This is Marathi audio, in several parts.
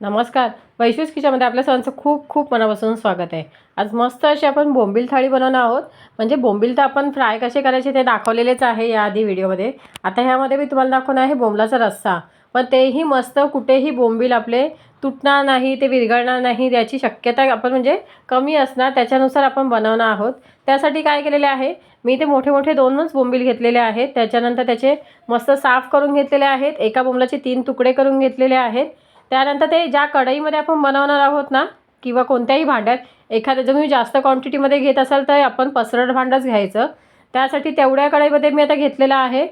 नमस्कार. वैश्विक किचनमध्ये आपल्या सर्वांचं खूप खूप मनापासून स्वागत आहे. आज मस्त अशी आपण बोंबील थाळी बनवणार आहोत. म्हणजे बोंबील तर आपण फ्राय कसे करायचे ते दाखवलेलेच आहे याआधी व्हिडिओमध्ये. आता ह्यामध्ये मी तुम्हाला दाखवणार आहे बोंबलाचा रस्सा. पण तेही मस्त कुठेही बोंबील आपले तुटणार नाही ते विरघळणार नाही याची शक्यता आपण म्हणजे कमी असणार त्याच्यानुसार आपण बनवणार आहोत. त्यासाठी काय केलेले आहे मी ते मोठे मोठे दोनच बोंबील घेतलेले आहेत. त्याच्यानंतर त्याचे मस्त साफ करून घेतलेले आहेत. एका बोंबलाचे तीन तुकडे करून घेतलेले आहेत. त्यानंतर ते ज्या कढईमध्ये आपण बनवणार आहोत ना किंवा कोणत्याही भांड्यात एखाद्या जर तुम्ही जास्त क्वांटिटीमध्ये घेत असाल तर आपण पसरट भांडंच घ्यायचं. त्यासाठी तेवढ्या कढईमध्ये मी आता घेतलेलं आहे.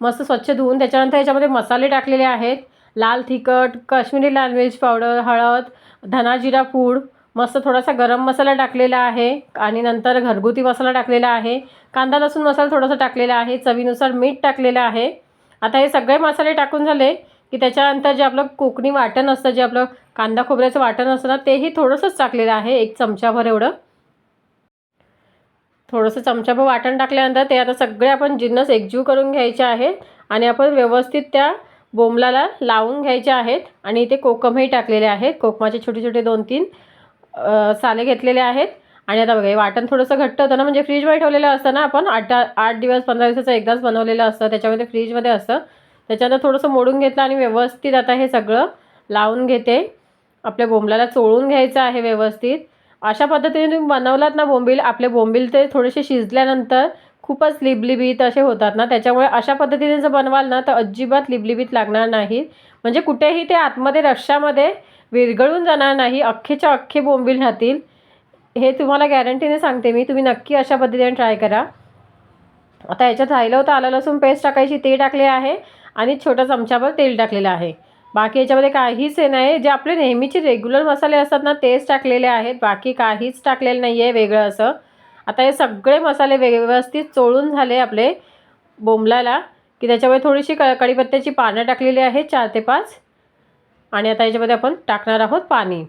मस्त स्वच्छ धुवून त्याच्यानंतर याच्यामध्ये मसाले टाकलेले आहेत. लाल तिखट काश्मीरी लाल मिर्च पावडर हळद धना जिरा पूड मस्त थोडासा गरम मसाला टाकलेला आहे. आणि नंतर घरगुती मसाला टाकलेला आहे. कांदा लसूण मसाला थोडासा टाकलेला आहे. चवीनुसार मीठ टाकलेलं आहे. आता हे सगळे मसाले टाकून झाले. की त्याच्यानंतर जे आपलं कोकणी वाटण असतं जे आपलं कांदा खोबऱ्याचं वाटण असतं ना तेही थोडंसंच टाकलेलं आहे एक चमचाभर एवढं. थोडंसं चमचाभर वाटण टाकल्यानंतर ते आता सगळे आपण जिन्नस एकजीव करून घ्यायचे आहेत आणि आपण व्यवस्थित त्या बोंबलाला लावून घ्यायचे आहेत आणि इथे कोकमही टाकलेले आहेत. कोकमाचे छोटे छोटे दोन तीन साले घेतलेले आहेत. आणि आता बघा हे वाटण थोडंसं घट्ट होतं ना म्हणजे फ्रीजमध्ये ठेवलेलं असतं ना आपण आठ आठ दिवस पंधरा दिवसाचं एकदाच बनवलेलं असतं त्याच्यामध्ये फ्रीजमध्ये असतं. त्याच्यानं थोडंसं मोडून घेतलं आणि व्यवस्थित आता हे सगळं लावून घेते. आपल्या बोंबलाला चोळून घ्यायचं आहे व्यवस्थित. अशा पद्धतीने तुम्ही बनवलात ना बोंबील आपले बोंबील ते थोडेसे शिजल्यानंतर खूपच लिबलिबीत असे होतात ना. त्याच्यामुळे अशा पद्धतीने जर बनवाल ना तर अजिबात लिबलिबीत लागणार नाही म्हणजे कुठेही ते आतमध्ये रश्शामध्ये विरघळून जाणार नाही. अख्खेच्या अख्खे बोंबील राहतील. हे तुम्हाला गॅरंटीने सांगते मी. तुम्ही नक्की अशा पद्धतीने ट्राय करा. आता याच्यात राहिलं होतं आलं लसूण पेस्ट टाकायची. ते टाकले आहे. आणि छोटा चमचाभर तेल टाकलेलं आहे. बाकी याच्यामध्ये काहीच हे नाही जे आपले नेहमीचे रेग्युलर मसाले असतात ना तेच टाकलेले आहेत. बाकी काहीच टाकलेलं नाही आहे वेगळं असं. आता हे सगळे मसाले व्यवस्थित चोळून झाले आपले बोंबलाला की त्याच्यामध्ये थोडीशी क कढीपत्त्याची पानं टाकलेली आहेत चार ते पाच. आणि आता याच्यामध्ये आपण टाकणार आहोत पाणी.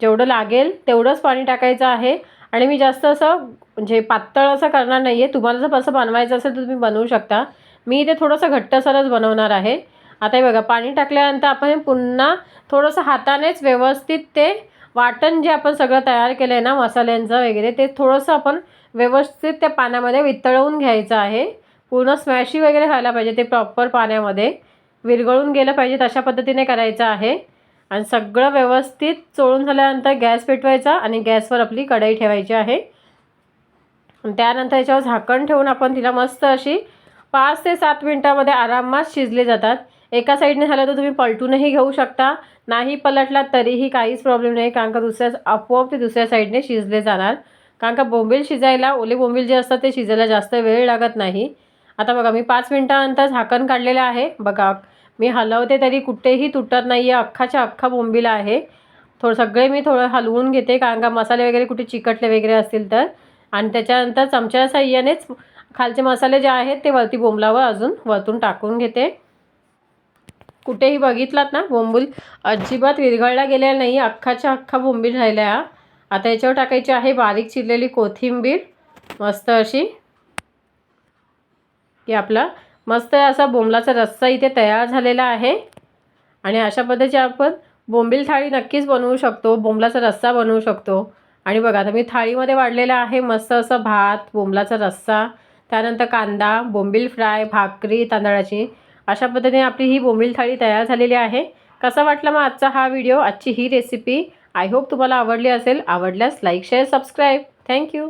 जेवढं लागेल तेवढंच पाणी टाकायचं आहे. आणि मी जास्त असं म्हणजे पातळ असं करणार नाही आहे तुम्हाला जर असं बनवायचं असेल तर तुम्ही बनवू शकता. मी इथे थोडंसं घट्टसरच बनवणार आहे. आता हे बघा पाणी टाकल्यानंतर आपण पुन्हा थोडंसं हातानेच व्यवस्थित ते वाटण जे आपण सगळं तयार केलं आहे ना मसाल्यांचं वगैरे ते थोडंसं आपण व्यवस्थित त्या पाण्यामध्ये वितळवून घ्यायचं आहे. पूर्ण स्मॅशी वगैरे व्हायला पाहिजे ते प्रॉपर पाण्यामध्ये विरघळून गेलं पाहिजे तशा पद्धतीने करायचं आहे. आणि सगळं व्यवस्थित चोळून झाल्यानंतर गॅस पेटवायचा आणि गॅसवर आपली कढई ठेवायची आहे. त्यानंतर याच्यावर झाकण ठेवून आपण तिला मस्त अशी पाच ते सात मिनटामध्ये आरामात शिजले जातात. एका साईडने झालं तर तुम्ही पलटूनही घेऊ शकता. नाही पलटलात तरीही काहीच प्रॉब्लेम नाही कारण का दुसऱ्या आपोआप ते दुसऱ्या साईडने शिजले जाणार. कारण का बोंबील शिजायला ओले बोंबील जे असतात ते शिजायला जास्त वेळ लागत नाही. आता बघा मी पाच मिनटानंतर झाकण काढलेलं आहे. बघा मी हलवते तरी कुठेही तुटत नाही आहे अख्खाच्या अख्खा बोंबील आहे. थोडं सगळे मी थोडं हलवून घेते कारण का मसाले वगैरे कुठे चिकटले वगैरे असतील तर. आणि त्याच्यानंतर चमच्या साह्यानेच खालचे मसाले जे आहेत ते वरती बोंबलावर अजून वरतून टाकून घेते. कुठेही बघितलात ना बोंबील अजिबात विरघळला गेलेला नाही अख्खाच्या अख्खा बोंबील राहिला आता याच्यावर टाकायची आहे बारीक चिरलेली कोथिंबीर. मस्त अशी. की आपला मस्त असा बोंबलाचा रस्सा इथे तयार झालेला आहे. आणि अशा पद्धतीची आपण बोंबील थाळी नक्कीच बनवू शकतो. बोंबलाचा रस्सा बनवू शकतो. आणि बघा आता मी थाळीमध्ये वाढलेला आहे. मस्त असं भात बोंबलाचा रस्सा. त्यानंतर कांदा बोंबील फ्राय भाकरी तांदळाची. अशा पद्धतीने आपली ही बोंबील थाळी तयार झालेली आहे. कसा वाटला मग आजचा हा व्हिडिओ? आजची ही रेसिपी आय होप तुम्हाला आवडली असेल. आवडल्यास लाईक शेअर सबस्क्राईब थँक्यू